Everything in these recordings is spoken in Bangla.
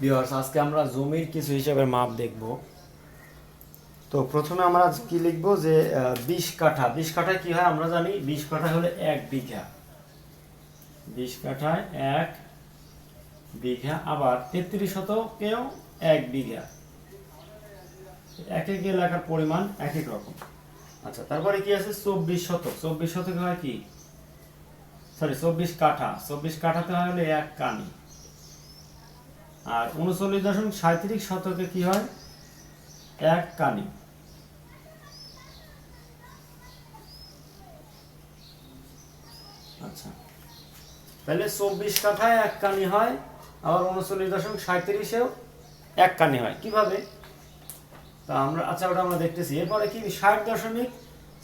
ভিউয়ার্স আজকে আমরা জমির কিছু হিসাবের মাপ দেখব। তো প্রথমে আমরা কি লিখব যে বিশ কাঠা। বিশ কাঠায় কি হয় আমরা জানি? বিশ কাঠা হলে এক বিঘা। বিশ কাঠায় এক বিঘা, আবার তেত্রিশ শতকেও এক বিঘা। এক এক এলাকার পরিমাণ এক এক রকম। আচ্ছা তারপরে কি আছে? চব্বিশ শতক। চব্বিশ শতকে হয় কি? সরি চব্বিশ কাঠা। চব্বিশ কাঠাতে হয় হলে এক কানি। আর উনচল্লিশ দশমিক সাঁত্রিশ শতকে কি হয়? এক কানি। আচ্ছা। তাহলে চব্বিশ কাঠায় এক কানি হয়, আবার উনচল্লিশ দশমিক সাঁত্রিশেও এক কানি হয়। কীভাবে? তা আমরা আচ্ছা ওটা আমরা দেখতেছি। এরপরে কি? ষাট দশমিক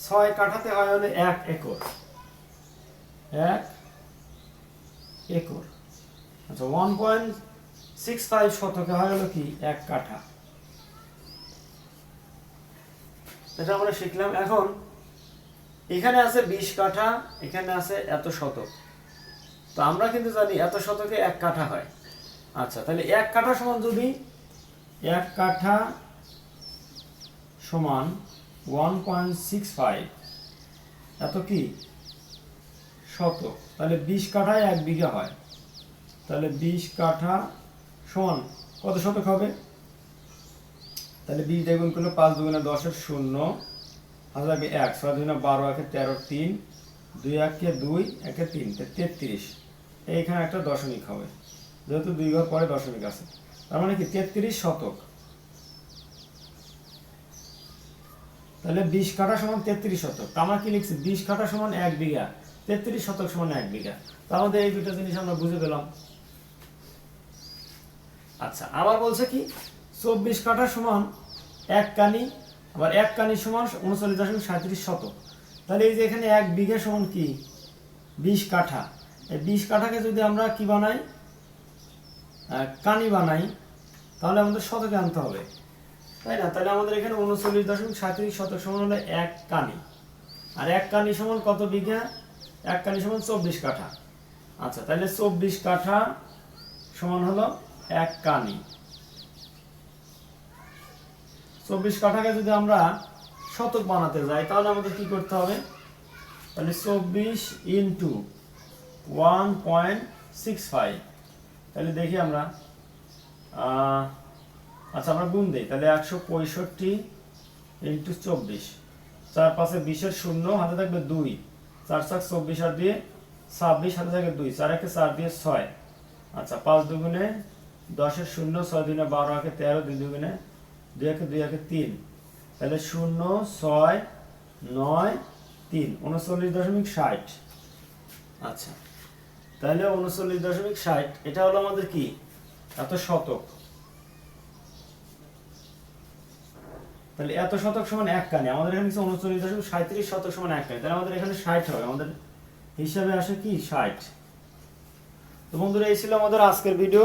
ছয় কাঠাতে হয় হলে এক একর। এক একর। আচ্ছা ওয়ান পয়েন্ট সিক্স ফাইভ শতকে হয় হলো কি? এক কাঠা। এটা আমরা শিখলাম। এখন এখানে আছে বিশ কাঠা, এখানে আছে এত শতক। তো আমরা কিন্তু জানি এত শতকে এক কাঠা হয়। আচ্ছা তাহলে এক কাঠা সমান যদি এক কাঠা সমান ওয়ান পয়েন্ট সিক্স ফাইভ, এত কি? শতক। তাহলে বিশ কাঠায় এক বিঘা হয়। তাহলে বিশ কাঠা সমান কত শতক হবে? তাহলে বিশ দ্বিগুণ করলে পাঁচ দুগুণে দশের শূন্য। হাজার এক ছয় দুগুণে বারো একে তেরো, তিন। দুই একে দুই, একে তিন তেত্রিশ। এইখানে একটা দশমিক হবে। যেহেতু দুই ঘর পরে দশমিক আছে। তার মানে কি? তেত্রিশ শতক। তাহলে বিশ কাঠা সমান তেত্রিশ শতক। আমরা কি লিখছি? বিশ কাঠা সমান এক বিঘা। তেত্রিশ শতক সমান এক বিঘা। তার মধ্যে এই দুটো জিনিস আমরা বুঝে পেলাম। আচ্ছা আবার বলছে কি? চব্বিশ কাঠা সমান এক কানি, আবার এক কানি সমান উনচল্লিশ দশমিক সাঁত্রিশ শতক। তাহলে এই যে এখানে এক বিঘা সমান কি? বিশ কাঠা। এই বিশ কাঠাকে যদি আমরা কি বানাই? কানি বানাই, তাহলে আমাদের শতকে আনতে হবে। তাই না? তাহলে আমাদের এখানে উনচল্লিশ দশমিক সাঁত্রিশ শতক সমান হলো এক কানি। আর এক কানি সমান কত বিঘা? এক কানি সমান চব্বিশ কাঠা। আচ্ছা তাহলে চব্বিশ কাঠা সমান হলো এক কানি। চব্বিশ কাঠাকে যদি আমরা শতক বানাতে যাই, তাহলে আমাদের কি করতে হবে? তাহলে চব্বিশ into one point six five. তাহলে দেখি আমরা আচ্ছা আমরা গুণ দিই, তাহলে একশো পঁয়ষট্টি ইন্টু চব্বিশ। চার পাশে বিশের শূন্য, হাতে থাকবে দুই। চার চার চব্বিশ আর দিয়ে ছাব্বিশ, হাতে থাকবে দুই। চার একে চার দিয়ে ছয়। আচ্ছা পাঁচ দুগুণে দশের শূন্য, ছয় দুগুণে বারো একে তেরো, দুই দুগুণে দুই একে দুই একে তিন। তাহলে শূন্য, ছয়, নয়, তিন। উনচল্লিশ দশমিক ষাট। আচ্ছা। তাহলে উনচল্লিশ দশমিক ষাট, এটা হলো আমাদের কি? এত শতক। তাহলে এত শতক সমান এক কানি। আমাদের এখানে হচ্ছে উনচল্লিশ দশমিক সাঁত্রিশ শতক সমান এক কানি। তাহলে আমাদের এখানে ষাট হবে আমাদের হিসাবে আসে কি? ষাট। তো বন্ধুরা, এই ছিল আমাদের আজকের ভিডিও